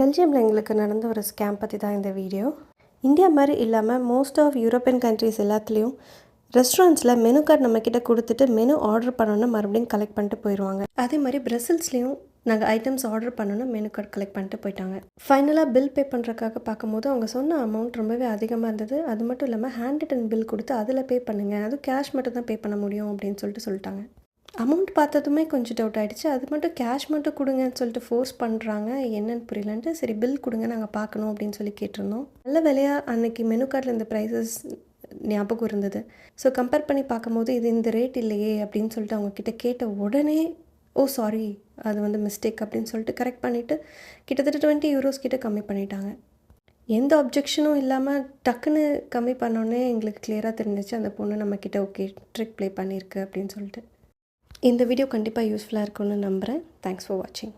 பெல்ஜியமில் எங்களுக்கு நடந்த ஒரு ஸ்கேம் பற்றி தான் இந்த வீடியோ இந்தியா மாதிரி இல்லாமல் மோஸ்ட் ஆஃப் யூரோப்பியன் கண்ட்ரீஸ் எல்லாத்துலேயும் ரெஸ்டாரண்ட்ஸில் மெனு கார்டு நம்மக்கிட்ட கொடுத்துட்டு மெனு ஆர்டர் பண்ணோன்னா மறுபடியும் கலெக்ட் பண்ணிட்டு போயிடுவாங்க அதே மாதிரி பிரசல்ஸ்லேயும் நாங்கள் ஐட்டம்ஸ் ஆர்டர் பண்ணணும் மெனு கார்டு கலெக்ட் பண்ணிட்டு போயிட்டாங்க. ஃபைனலாக பில் பே பண்ணுறக்காக பார்க்கும்போது அவங்க சொன்ன அமௌண்ட் ரொம்பவே அதிகமாக இருந்தது. அது மட்டும் இல்லாமல் ஹேண்ட் ரிட்டன் பில் கொடுத்து அதில் பே பண்ணுங்கள் அதுவும் கேஷ் மட்டும் தான் பே பண்ண முடியும் அப்படின்னு சொல்லிட்டு சொல்லிட்டாங்க. அமௌண்ட் பார்த்ததுமே கொஞ்சம் டவுட் ஆகிடுச்சு அது மட்டும் கேஷ் மட்டும் கொடுங்கன்னு சொல்லிட்டு ஃபோர்ஸ் பண்ணுறாங்க என்னன்னு புரியலன்ட்டு சரி பில் கொடுங்க நாங்கள் பார்க்கணும் அப்படின்னு சொல்லி கேட்டிருந்தோம். நல்ல வேலையாக அன்னைக்கு மெனு கார்டில் இந்த ப்ரைஸஸ் ஞாபகம் இருந்தது. ஸோ கம்பேர் பண்ணி பார்க்கும்போது இது இந்த ரேட் இல்லையே அப்படின்னு சொல்லிட்டு அவங்கக்கிட்ட கேட்ட உடனே ஓ சாரி அது வந்து மிஸ்டேக் அப்படின்னு சொல்லிட்டு கரெக்ட் பண்ணிவிட்டு கிட்டத்தட்ட டுவெண்ட்டி யூரோஸ் கிட்ட கம்மி பண்ணிட்டாங்க. எந்த அப்ஜெக்ஷனும் இல்லாமல் டக்குன்னு கம்மி பண்ணோன்னே எங்களுக்கு கிளியராக தெரிஞ்சிச்சு. அந்த பொண்ணு நம்மக்கிட்ட ஓகே ட்ரிக் ப்ளே பண்ணியிருக்கு அப்படின்னு சொல்லிட்டு. இந்த வீடியோ கண்டிப்பாக யூஸ்ஃபுல்லாக இருக்கும்னு நம்புகிறேன் தேங்க்ஸ் ஃபார் வாட்சிங்